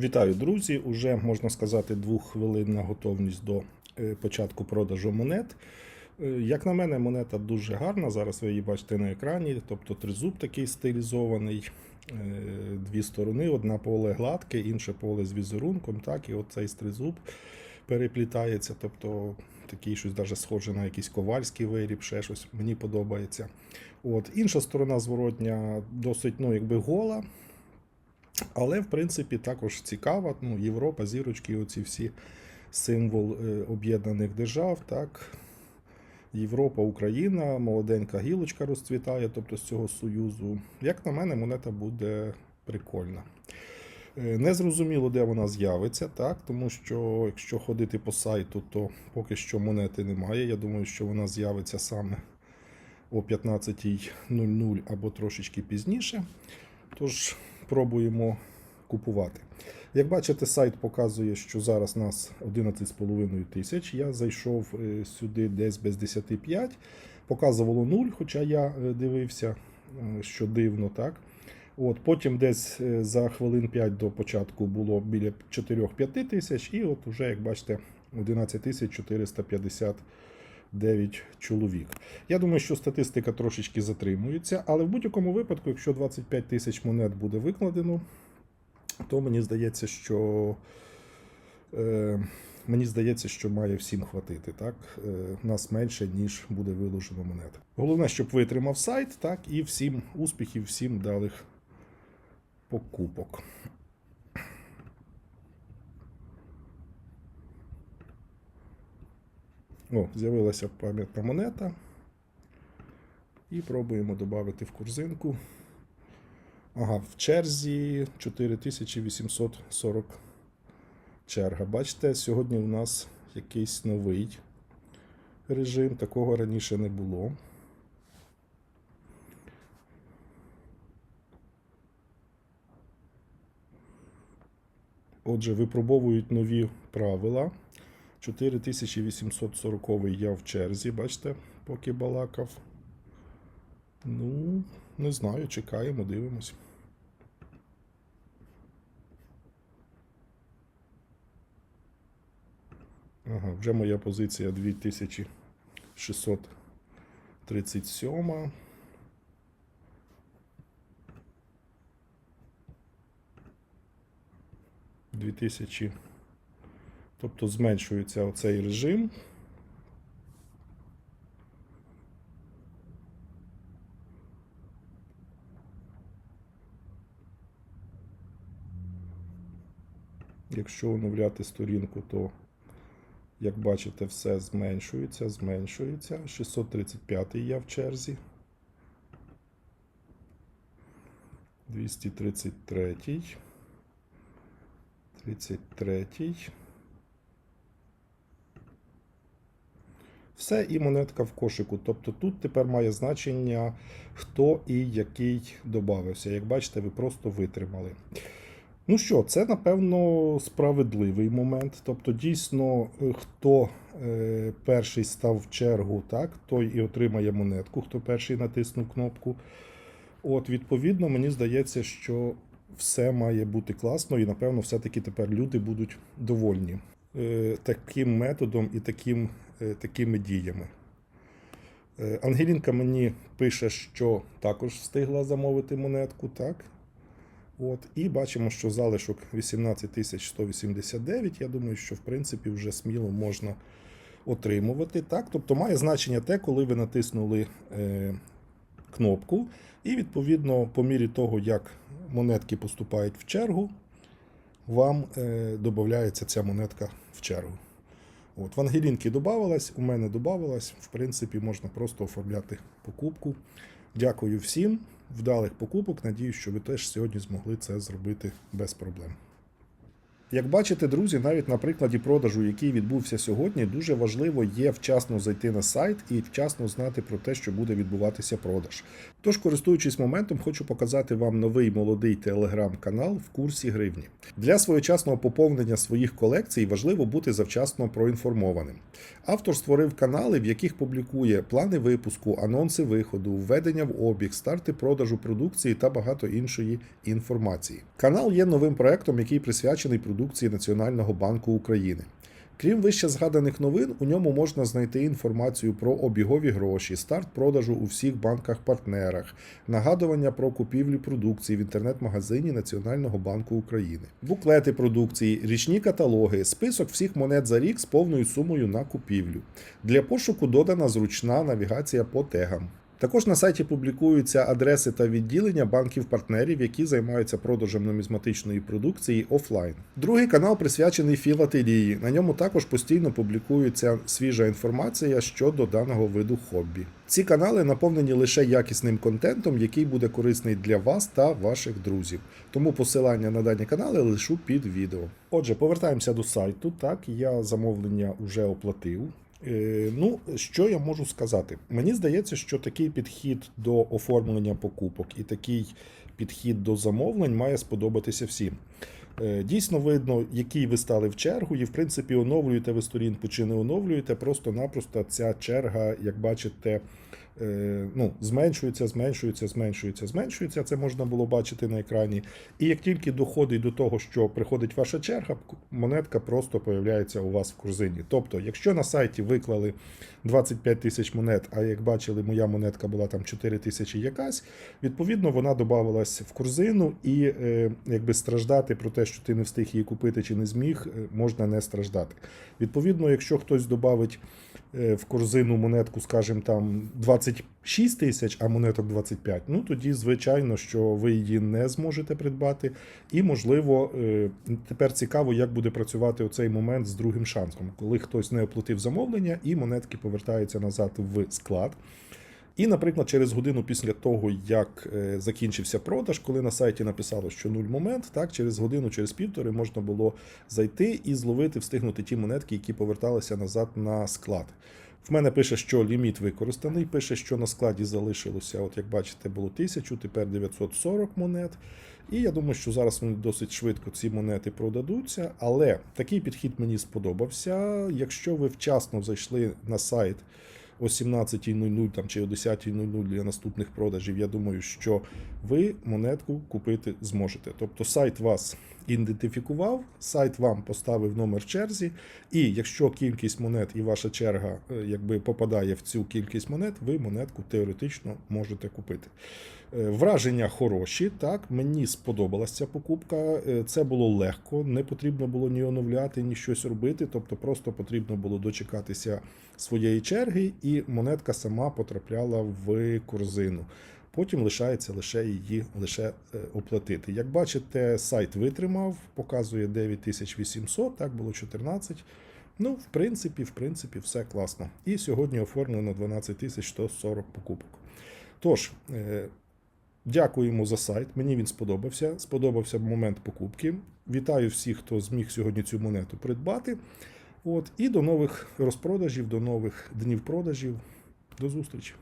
Вітаю, друзі! Уже можна сказати, двоххвилинна готовність до е, початку продажу монет. Е, Як на мене, монета дуже гарна. Зараз ви її бачите на екрані. Тобто тризуб такий стилізований, е, дві сторони: одна поле гладке, інше поле з візерунком. Так, і оцей тризуб переплітається. Тобто такий щось даже схоже на якийсь ковальський виріб, ще щось мені подобається. От. Інша сторона зворотня досить ну, якби гола. Але, в принципі, також цікаво. Ну, Європа, зірочки, оці всі символ е, об'єднаних держав. Так. Європа, Україна, молоденька гілочка розцвітає, тобто з цього союзу. Як на мене, монета буде прикольна. Е, Не зрозуміло, де вона з'явиться, так, тому що якщо ходити по сайту, то поки що монети немає. Я думаю, що вона з'явиться саме о 15.00 або трошечки пізніше. Тож пробуємо купувати. Як бачите, сайт показує, що зараз нас 11,5 тисяч. Я зайшов е, сюди десь без 10,5. Показувало 0, хоча я е, дивився, е, що дивно. так. От, Потім десь за хвилин 5 до початку було біля 4-5 тисяч, і от уже, як бачите, 11 450 9 чоловік. Я думаю, що статистика трошечки затримується, але в будь-якому випадку, якщо 25 тисяч монет буде викладено, то мені здається, що е, мені здається, що має всім хватити. Так? Е, нас менше, ніж буде виложено монет. Головне, щоб витримав сайт, так, і всім успіхів, всім далих покупок. З'явилася пам'ятна монета. І пробуємо додати в корзинку. Ага, в черзі 4840 черга. Бачите, сьогодні у нас якийсь новий режим, такого раніше не було. Отже, випробовують нові правила. 4840 я в черзі, бачите, поки балакав. Ну, не знаю, чекаємо, дивимось. Ага, вже моя позиція 2637. Дві тисячі. Тобто зменшується оцей режим. Якщо оновляти сторінку, то, як бачите, все зменшується, зменшується. 635 я в черзі. 233. 33. Все і монетка в кошику. Тобто тут тепер має значення, хто і який додався. Як бачите, ви просто витримали. Ну що, це, напевно, справедливий момент. Тобто, дійсно, хто е, перший став в чергу, так, той і отримає монетку, хто перший натиснув кнопку. От, відповідно, мені здається, що все має бути класно, і, напевно, все-таки тепер люди будуть довольні таким методом і таким, е, такими діями. Е, Ангелінка мені пише, що також встигла замовити монетку, так? От, і бачимо, що залишок 18189. Я думаю, що в принципі вже сміло можна отримувати. Так? Тобто має значення те, коли ви натиснули е, кнопку, і відповідно, по мірі того, як монетки поступають в чергу, вам е, додається ця монетка в чергу. От, в Ангелінки додавалась, у мене додавалась. В принципі, можна просто оформляти покупку. Дякую всім, вдалих покупок. Надію, що ви теж сьогодні змогли це зробити без проблем. Як бачите, друзі, навіть на прикладі продажу, який відбувся сьогодні, дуже важливо є вчасно зайти на сайт і вчасно знати про те, що буде відбуватися продаж. Тож, користуючись моментом, хочу показати вам новий молодий телеграм-канал в курсі гривні. Для своєчасного поповнення своїх колекцій важливо бути завчасно проінформованим. Автор створив канали, в яких публікує плани випуску, анонси виходу, введення в обіг, старти продажу продукції та багато іншої інформації. Канал є новим проектом, який присвячений продукції Національного банку України. Крім вище згаданих новин, у ньому можна знайти інформацію про обігові гроші, старт продажу у всіх банках-партнерах, нагадування про купівлю продукції в інтернет-магазині Національного банку України, буклети продукції, річні каталоги, список всіх монет за рік з повною сумою на купівлю. Для пошуку додана зручна навігація по тегам. Також на сайті публікуються адреси та відділення банків-партнерів, які займаються продажем нумізматичної продукції офлайн. Другий канал присвячений філателії. На ньому також постійно публікується свіжа інформація щодо даного виду хобі. Ці канали наповнені лише якісним контентом, який буде корисний для вас та ваших друзів. Тому посилання на дані канали лишу під відео. Отже, повертаємося до сайту. Так, я замовлення вже оплатив. Е, Ну, що я можу сказати? Мені здається, що такий підхід до оформлення покупок і такий підхід до замовлень має сподобатися всім. Е, Дійсно видно, який ви стали в чергу, і в принципі оновлюєте ви сторінку чи не оновлюєте. Просто-напросто ця черга, як бачите, ну, зменшується, зменшується, зменшується, зменшується. Це можна було бачити на екрані. І як тільки доходить до того, що приходить ваша черга, монетка просто появляється у вас в корзині. Тобто, якщо на сайті виклали 25 тисяч монет, а як бачили, моя монетка була там 4 тисячі якась, відповідно, вона додавалась в корзину, і е, якби страждати про те, що ти не встиг її купити чи не зміг, е, можна не страждати. Відповідно, якщо хтось додавить е, в корзину монетку, скажімо, там 26 тисяч, а монеток 25, ну тоді, звичайно, що ви її не зможете придбати. І, можливо, е, тепер цікаво, як буде працювати оцей момент з другим шансом, коли хтось не оплатив замовлення і монетки повертаються назад в склад. І, наприклад, через годину після того, як е, закінчився продаж, коли на сайті написало, що нуль момент, так через годину, через півтори можна було зайти і зловити, встигнути ті монетки, які поверталися назад на склад. В мене пише, що ліміт використаний. Пише, що на складі залишилося, от як бачите, було 1000, тепер 940 монет. І я думаю, що зараз вони досить швидко ці монети продадуться. Але такий підхід мені сподобався. Якщо ви вчасно зайшли на сайт о 17.00 там, чи о 10.00 для наступних продажів, я думаю, що ви монетку купити зможете. Тобто сайт вас ідентифікував, сайт вам поставив номер черзі, і якщо кількість монет і ваша черга е, якби попадає в цю кількість монет, ви монетку теоретично можете купити. Е, Враження хороші, так мені сподобалася ця покупка. Е, Це було легко, не потрібно було ні оновляти, ні щось робити. Тобто, просто потрібно було дочекатися своєї черги, монетка сама потрапляла в корзину. Потім лишається лише її лише е, оплатити. Як бачите, сайт витримав, показує 9800, так було 14. Ну, в принципі, в принципі, все класно. І сьогодні оформлено 12140 покупок. Тож, е, дякуємо за сайт. Мені він сподобався. Сподобався момент покупки. Вітаю всіх, хто зміг сьогодні цю монету придбати. От, і до нових розпродажів, до нових днів продажів. До зустрічі!